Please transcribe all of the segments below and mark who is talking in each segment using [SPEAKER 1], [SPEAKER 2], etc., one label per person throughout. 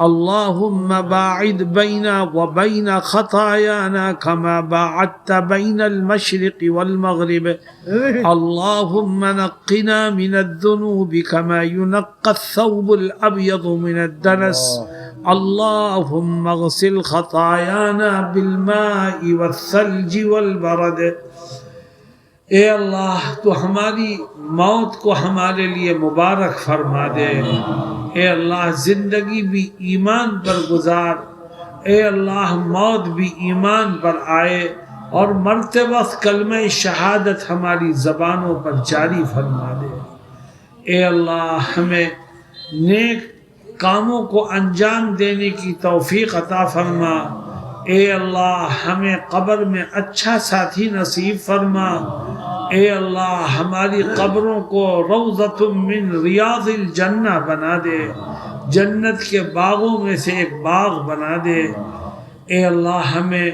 [SPEAKER 1] اللهم باعد بيننا وبين خطايانا كما باعدت بين المشرق والمغرب. اللهم نقنا من الذنوب كما ينقى الثوب الأبيض من الدنس. اللهم اغسل خطايانا بالماء والثلج والبرد. اے اللہ، تو ہماری موت کو ہمارے لیے مبارک فرما دے۔ اے اللہ، زندگی بھی ایمان پر گزار۔ اے اللہ، موت بھی ایمان پر آئے۔ اور مرتے وقت کلمہ شہادت ہماری زبانوں پر جاری فرما دے۔ اے اللہ، ہمیں نیک کاموں کو انجام دینے کی توفیق عطا فرما۔ اے اللہ، ہمیں قبر میں اچھا ساتھی نصیب فرما۔ اے اللہ، ہماری قبروں کو روزت من ریاض الجنہ بنا دے۔ جنت کے باغوں میں سے ایک باغ بنا دے۔ اے اللہ، ہمیں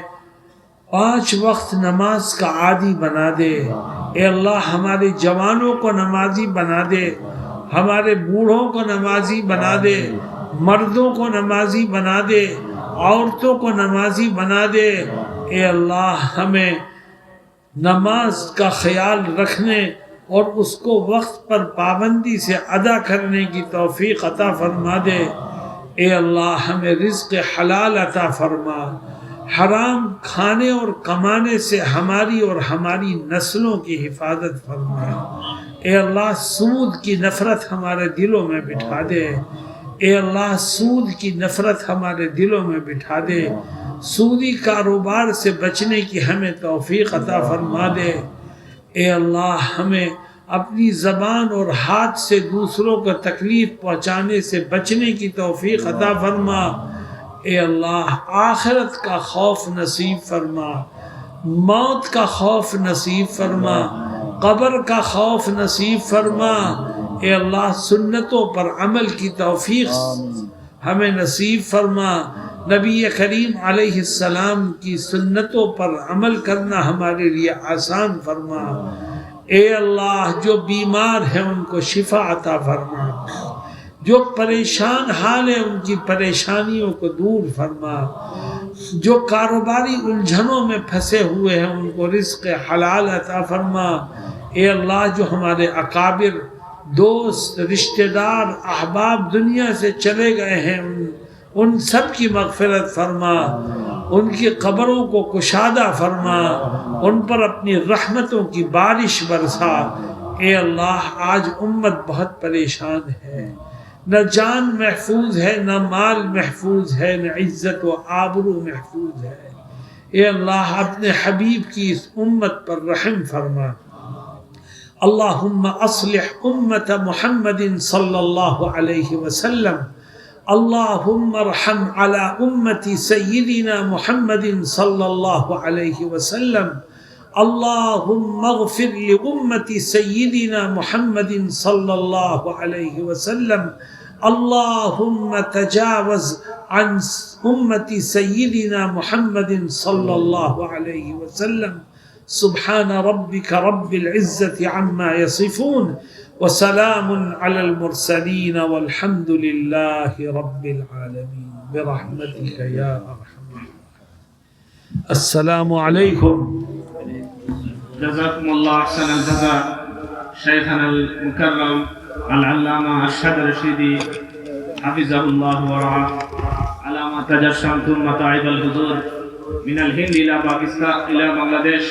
[SPEAKER 1] پانچ وقت نماز کا عادی بنا دے۔ اے اللہ، ہمارے جوانوں کو نمازی بنا دے۔ ہمارے بوڑھوں کو نمازی بنا دے۔ مردوں کو نمازی بنا دے۔ عورتوں کو نمازی بنا دے۔ اے اللہ، ہمیں نماز کا خیال رکھنے اور اس کو وقت پر پابندی سے ادا کرنے کی توفیق عطا فرما دے۔ اے اللہ، ہمیں رزق حلال عطا فرما۔ حرام کھانے اور کمانے سے ہماری اور ہماری نسلوں کی حفاظت فرما۔ اے اللہ، سود کی نفرت ہمارے دلوں میں بٹھا دے۔ اے اللہ، سود کی نفرت ہمارے دلوں میں بٹھا دے۔ سودی کاروبار سے بچنے کی ہمیں توفیق عطا فرما دے۔ اے اللہ ہمیں اپنی زبان اور ہاتھ سے دوسروں کو تکلیف پہنچانے سے بچنے کی توفیق عطا فرما۔ اے اللہ آخرت کا خوف نصیب فرما۔ موت کا خوف نصیب فرما۔ قبر کا خوف نصیب فرما۔ اے اللہ سنتوں پر عمل کی توفیق ہمیں نصیب فرما۔ نبی کریم علیہ السلام کی سنتوں پر عمل کرنا ہمارے لیے آسان فرما۔ اے اللہ، جو بیمار ہیں ان کو شفا عطا فرما۔ جو پریشان حال ہیں ان کی پریشانیوں کو دور فرما۔ جو کاروباری الجھنوں میں پھنسے ہوئے ہیں ان کو رزق حلال عطا فرما۔ اے اللہ، جو ہمارے اکابر، دوست، رشتہ دار، احباب دنیا سے چلے گئے ہیں، ان ان سب کی مغفرت فرما، ان کی قبروں کو کشادہ فرما، ان پر اپنی رحمتوں کی بارش برسا اے اللہ آج امت بہت پریشان ہے۔ نہ جان محفوظ ہے، نہ مال محفوظ ہے، نہ عزت و آبرو محفوظ ہے۔ اے اللہ، اپنے حبیب کی اس امت پر رحم فرما۔ اللهم اصلح امه محمد صلى الله عليه وسلم۔ اللهم ارحم على أمة سيدنا محمد صلى الله عليه وسلم. اللهم اغفر لأمة سيدنا محمد صلى الله عليه وسلم. اللهم تجاوز عن أمة سيدنا محمد صلى الله عليه وسلم. سبحان ربك رب العزة عما يصفون وسلام على المرسلين والحمد لله رب العالمين برحمتك يا أرحم السلام عليكم.
[SPEAKER 2] جزاكم الله أحسن الجزاء. شيخنا المكرم العلامة الشهد الرشيدي حفظه الله ورعاه. على ما تجشمتم متاعب الحضور. মিনাল হিন্দ ইলা পাকিস্তান ইলা বাংলাদেশ।